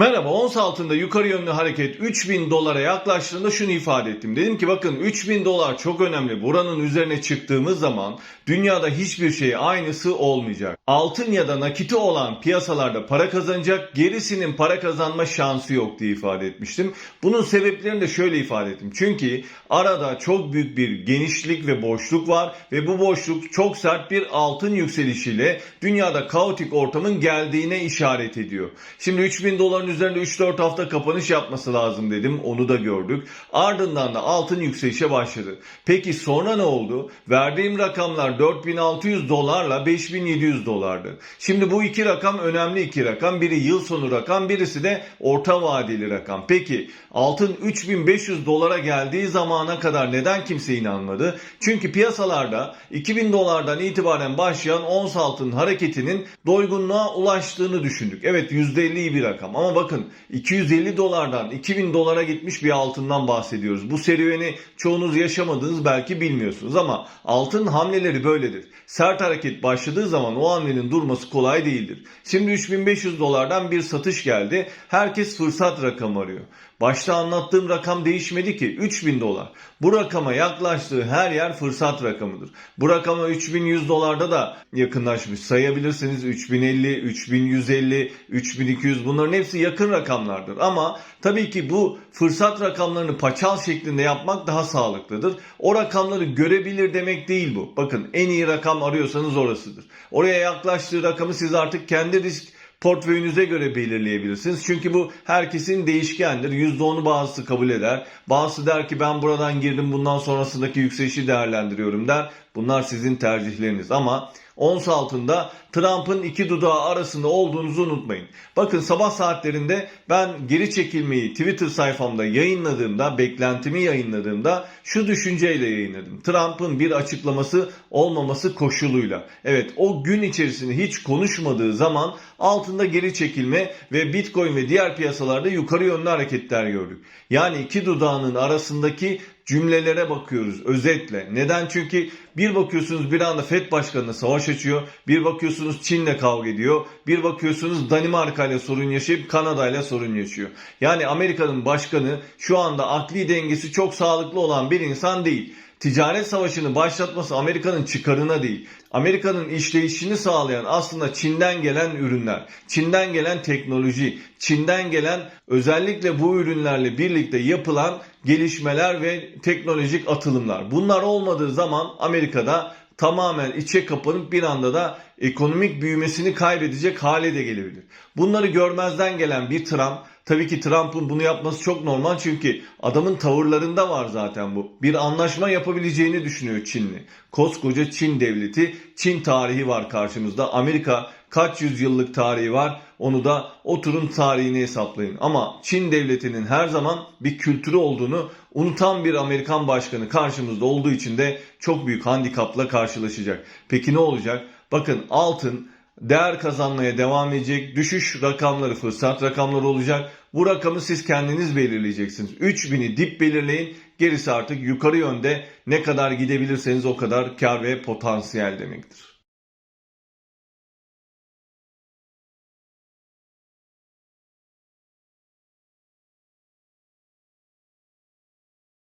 Merhaba, ons altında yukarı yönlü hareket 3000 dolara yaklaştığında şunu ifade ettim. Dedim ki bakın 3000 dolar çok önemli. Buranın üzerine çıktığımız zaman dünyada hiçbir şey aynısı olmayacak. Altın ya da nakiti olan piyasalarda para kazanacak, gerisinin para kazanma şansı yok diye ifade etmiştim. Bunun sebeplerini de şöyle ifade ettim. Çünkü arada çok büyük bir genişlik ve boşluk var ve bu boşluk çok sert bir altın yükselişiyle dünyada kaotik ortamın geldiğine işaret ediyor. Şimdi 3000 doların üzerinde 3-4 hafta kapanış yapması lazım dedim. Onu da gördük. Ardından da altın yükselişe başladı. Peki sonra ne oldu? Verdiğim rakamlar 4600 dolarla 5700 dolardı. Şimdi bu iki rakam önemli iki rakam. Biri yıl sonu rakam, birisi de orta vadeli rakam. Peki altın 3500 dolara geldiği zamana kadar neden kimse inanmadı? Çünkü piyasalarda 2000 dolardan itibaren başlayan ons altın hareketinin doygunluğa ulaştığını düşündük. Evet %50 iyi bir rakam ama bakın 250 dolardan 2000 dolara gitmiş bir altından bahsediyoruz. Bu serüveni çoğunuz yaşamadınız belki bilmiyorsunuz ama altın hamleleri böyledir. Sert hareket başladığı zaman o hamlenin durması kolay değildir. Şimdi 3500 dolardan bir satış geldi. Herkes fırsat rakamı arıyor. Başta anlattığım rakam değişmedi ki 3000 dolar. Bu rakama yaklaştığı her yer fırsat rakamıdır. Bu rakama 3100 dolarda da yakınlaşmış. Sayabilirsiniz 3050, 3150, 3200 bunların hepsi yakın rakamlardır. Ama tabii ki bu fırsat rakamlarını paçal şeklinde yapmak daha sağlıklıdır. O rakamları görebilir demek değil bu. Bakın en iyi rakam arıyorsanız orasıdır. Oraya yaklaştığı rakamı siz artık kendi risk portföyünüze göre belirleyebilirsiniz. Çünkü bu herkesin değişkendir. %10'u bazısı kabul eder. Bazısı der ki ben buradan girdim bundan sonrasındaki yükselişi değerlendiriyorum der. Bunlar sizin tercihleriniz ama ons altında Trump'ın iki dudağı arasında olduğunuzu unutmayın. Bakın sabah saatlerinde ben geri çekilmeyi Twitter sayfamda yayınladığımda, beklentimi yayınladığımda şu düşünceyle yayınladım. Trump'ın bir açıklaması olmaması koşuluyla. Evet o gün içerisinde hiç konuşmadığı zaman altında geri çekilme ve Bitcoin ve diğer piyasalarda yukarı yönlü hareketler gördük. Yani iki dudağının arasındaki cümlelere bakıyoruz özetle. Neden? Çünkü bir bakıyorsunuz bir anda FED başkanına savaş açıyor. Bir bakıyorsunuz Çin'le kavga ediyor. Bir bakıyorsunuz Danimarka ile sorun yaşayıp Kanada ile sorun yaşıyor. Yani Amerika'nın başkanı şu anda akli dengesi çok sağlıklı olan bir insan değil ticaret savaşını başlatması Amerika'nın çıkarına değil. Amerika'nın işleyişini sağlayan aslında Çin'den gelen ürünler, Çin'den gelen teknoloji, Çin'den gelen özellikle bu ürünlerle birlikte yapılan gelişmeler ve teknolojik atılımlar. Bunlar olmadığı zaman Amerika'da tamamen içe kapanıp bir anda da ekonomik büyümesini kaybedecek hale de gelebilir. Bunları görmezden gelen bir Trump Tabii ki Trump'ın bunu yapması çok normal çünkü adamın tavırlarında var zaten bu. Bir anlaşma yapabileceğini düşünüyor Çinli. Koskoca Çin devleti, Çin tarihi var karşımızda. Amerika kaç yüzyıllık tarihi var onu da oturun tarihini hesaplayın. Ama Çin devletinin her zaman bir kültürü olduğunu unutan bir Amerikan başkanı karşımızda olduğu için de çok büyük handikapla karşılaşacak. Peki ne olacak? Bakın altın değer kazanmaya devam edecek. Düşüş rakamları fırsat rakamları olacak. Bu rakamı siz kendiniz belirleyeceksiniz. 3000'i dip belirleyin. Gerisi artık yukarı yönde ne kadar gidebilirseniz o kadar kar ve potansiyel demektir.